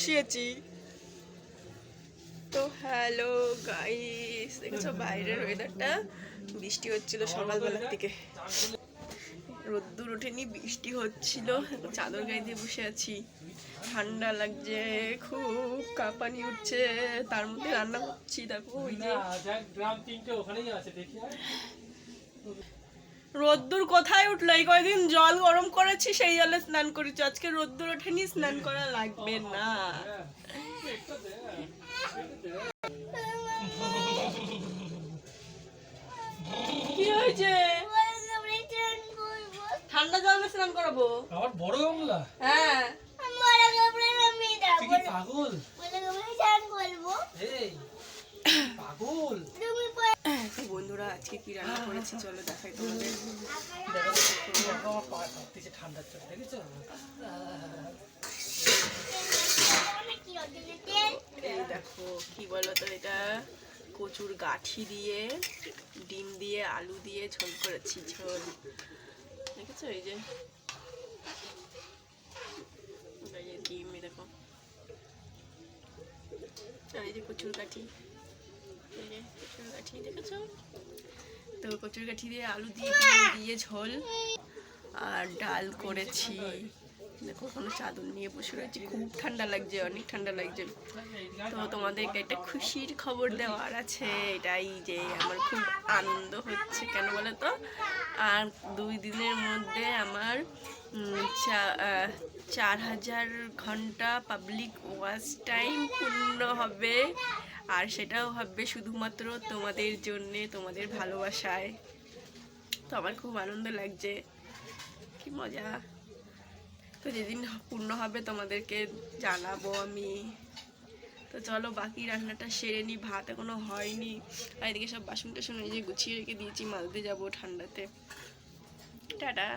বসিয়েছি। তো hello guys দেখেছ বাইরের ওয়েদারটা বৃষ্টি হচ্ছিল সকালবেলার থেকে রোদ্দুর ওঠেনি, বৃষ্টি হচ্ছিল, চাদর গায়ে দিয়ে বসে আছি। ঠান্ডা লাগছে, খুব কাঁপানি উঠছে, তার মধ্যে রান্না করছি, দেখো ওই যে। রোদ্দুর কোথায় উঠল? এই কয়দিন জল গরম করেছি সেই জলে স্নান করেছি। আজকে রোদ্দুর ওঠেনি স্নান করা লাগবে না। কি হয়েছে? ঠান্ডা জলে স্নান করাবো? আবার বড় গামলা। হ্যাঁ। পাগল এই পাগল তো বন্ধুরা আজকে কি রান্না করেছি, চলো দেখাই তোমাদের। ঠান্ডার এই দেখো, কি বলো তো এটা? কচুর গাঠি দিয়ে, ডিম দিয়ে, আলু দিয়ে ঝোল করেছি, ঝোল। দেখেছ এই যে? ডিম দেখো। আর এই যে কচুর গাঠি। এই যে কচুর গাঠি, দেখেছ? তো কচুর কাঠি দিয়ে আলু দিয়ে দিয়ে ঝোল আর ডাল করেছি। দেখো, কোনো চাদর নিয়ে বসে রয়েছি। খুব ঠান্ডা লাগছে, অনেক ঠান্ডা লাগছে। তো তোমাদেরকে একটা খুশির খবর দেওয়ার আছে, এটাই যে আমার খুব আনন্দ হচ্ছে, কেন বলো তো? আর দুই দিনের মধ্যে আমার চার হাজার ঘণ্টা পাবলিক ওয়াচ টাইম পূর্ণ হবে। আর সেটাও হবে শুধুমাত্র তোমাদের জন্যে, তোমাদের ভালোবাসায়। তো আমার খুব আনন্দ লাগছে। কি মজা। তো যেদিন পূর্ণ হবে তোমাদেরকে জানাব আমি। তো চলো, বাকি রান্নাটা সেরে নি, ভাত এখনও হয়নি। আর এদিকে সব বাসন টাসন এই যে গুছিয়ে রেখে দিয়েছি মালতে যাব ঠান্ডাতে। টাটা।